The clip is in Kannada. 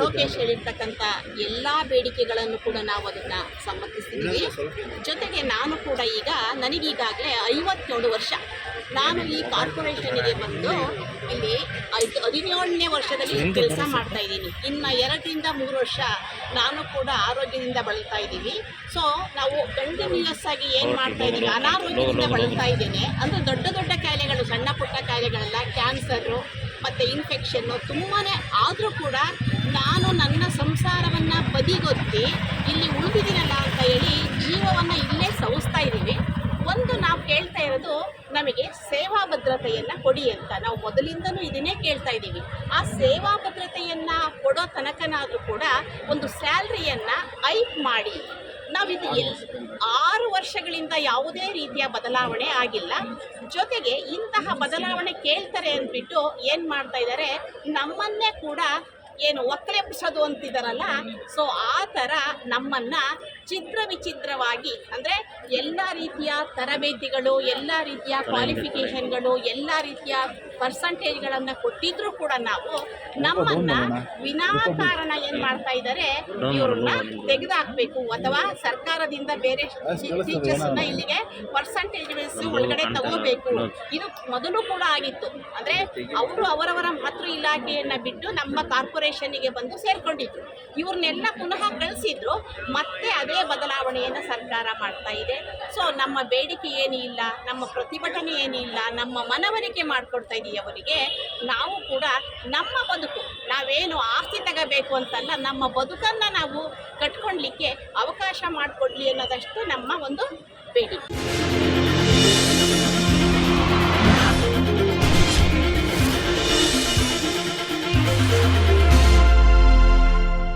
ಲೋಕೇಶ್ ಹೇಳಿರ್ತಕ್ಕಂಥ ಎಲ್ಲ ಬೇಡಿಕೆಗಳನ್ನು ಕೂಡ ನಾವು ಅದನ್ನು ಸಮ್ಮತಿಸ್ತಿದ್ದೀವಿ ಜೊತೆಗೆ ನಾನು ಕೂಡ ಈಗ ನನಗೀಗಾಗಲೇ ಐವತ್ತೇಳು ವರ್ಷ. ನಾನು ಈ ಕಾರ್ಪೊರೇಷನ್ಗೆ ಬಂದು ಇಲ್ಲಿ ಐದು ಹದಿನೇಳನೇ ವರ್ಷದಲ್ಲಿ ಕೆಲಸ ಮಾಡ್ತಾ ಇದ್ದೀನಿ. ಇನ್ನು ಎರಡರಿಂದ ಮೂರು ವರ್ಷ ನಾನು ಕೂಡ ಆರೋಗ್ಯದಿಂದ ಬಳಲ್ತಾ ಇದ್ದೀವಿ ಸೊ ನಾವು ಕಂಟಿನ್ಯೂಯಸ್ ಆಗಿ ಏನು ಮಾಡ್ತಾ ಇದ್ದೀವಿ? ಅನಾರೋಗ್ಯದಿಂದ ಬಳಲ್ತಾ ಇದ್ದೇನೆ. ಅಂದರೆ ದೊಡ್ಡ ದೊಡ್ಡ ಕಾಯಿಲೆಗಳು ಸಣ್ಣ ಪುಟ್ಟ ಕಾಯಿಲೆಗಳೆಲ್ಲ ಕ್ಯಾನ್ಸರು ಮತ್ತು ಇನ್ಫೆಕ್ಷನ್ನು ತುಂಬಾ ಆದರೂ ಕೂಡ ನಾನು ನನ್ನ ಸಂಸಾರವನ್ನು ಬದಿಗೊತ್ತಿ ಇಲ್ಲಿ ಉಳಿದಿದ್ದೀನಲ್ಲ ಅಂತ ಹೇಳಿ ಜೀವವನ್ನು ಇಲ್ಲೇ ಸವಿಸ್ತಾ ಇದ್ದೀವಿ. ಒಂದು ನಾವು ಕೇಳ್ತಾ ಇರೋದು ನಮಗೆ ಸೇವಾ ಭದ್ರತೆಯನ್ನು ಕೊಡಿ ಅಂತ. ನಾವು ಮೊದಲಿಂದನೂ ಇದನ್ನೇ ಕೇಳ್ತಾ ಇದ್ದೀವಿ. ಆ ಸೇವಾ ಭದ್ರತೆಯನ್ನು ಕೊಡೋ ತನಕನಾದರೂ ಕೂಡ ಒಂದು ಸ್ಯಾಲ್ರಿಯನ್ನು ಐಪ್ ಮಾಡಿ ನಾವಿದು ಎಲ್ ಆರು ವರ್ಷಗಳಿಂದ ಯಾವುದೇ ರೀತಿಯ ಬದಲಾವಣೆ ಆಗಿಲ್ಲ. ಜೊತೆಗೆ ಇಂತಹ ಬದಲಾವಣೆ ಕೇಳ್ತಾರೆ ಅಂದ್ಬಿಟ್ಟು ಏನು ಮಾಡ್ತಾ ಇದ್ದಾರೆ ನಮ್ಮನ್ನೇ ಕೂಡ ಏನು ಒಕ್ಕಲೆಬ್ಸೋದು ಅಂತಿದಾರಲ್ಲ ಸೊ ಆ ಥರ ನಮ್ಮನ್ನು ಚಿತ್ರ ವಿಚಿತ್ರವಾಗಿ ಅಂದರೆ ಎಲ್ಲ ರೀತಿಯ ತರಬೇತಿಗಳು ಎಲ್ಲ ರೀತಿಯ ಕ್ವಾಲಿಫಿಕೇಷನ್ಗಳು ಎಲ್ಲ ರೀತಿಯ ಪರ್ಸಂಟೇಜ್ಗಳನ್ನು ಕೊಟ್ಟಿದ್ರೂ ಕೂಡ ನಾವು ನಮ್ಮನ್ನ ವಿನಾಕಾರಣ ಏನು ಮಾಡ್ತಾ ಇದ್ದಾರೆ ಇವ್ರನ್ನ ತೆಗೆದುಹಾಕಬೇಕು ಅಥವಾ ಸರ್ಕಾರದಿಂದ ಬೇರೆ ಟೀಚರ್ಸ್ನ ಇಲ್ಲಿಗೆ ಪರ್ಸಂಟೇಜ್ ಒಳಗಡೆ ತಗೋಬೇಕು. ಇದು ಮೊದಲು ಕೂಡ ಆಗಿತ್ತು. ಅಂದರೆ ಅವರು ಅವರವರ ಮಾತೃ ಇಲಾಖೆಯನ್ನು ಬಿಟ್ಟು ನಮ್ಮ ಕಾರ್ಪೊರೇಷನ್ನಿಗೆ ಬಂದು ಸೇರ್ಕೊಂಡಿದ್ರು. ಇವ್ರನ್ನೆಲ್ಲ ಪುನಃ ಕಳಿಸಿದ್ರು ಮತ್ತೆ ಅದೇ ಬದಲಾವಣೆಯನ್ನು ಸರ್ಕಾರ ಮಾಡ್ತಾ ಇದೆ. ಸೊ ನಮ್ಮ ಬೇಡಿಕೆ ಏನೂ ಇಲ್ಲ ನಮ್ಮ ಪ್ರತಿಭಟನೆ ಏನೂ ಇಲ್ಲ ನಮ್ಮ ಮನವರಿಕೆ ಮಾಡಿಕೊಡ್ತಾ ಇದೀವಿ ಅವರಿಗೆ ನಾವು ಕೂಡ ನಮ್ಮ ಬದುಕು, ನಾವೇನು ಆಸ್ತಿ ತಗೋಬೇಕು ಅಂತಲ್ಲ, ನಮ್ಮ ಬದುಕನ್ನು ನಾವು ಕಟ್ಕೊಳ್ಲಿಕ್ಕೆ ಅವಕಾಶ ಮಾಡಿಕೊಡ್ಲಿ ಅನ್ನೋದಷ್ಟು ನಮ್ಮ ಒಂದು ಬೇಡಿಕೆ.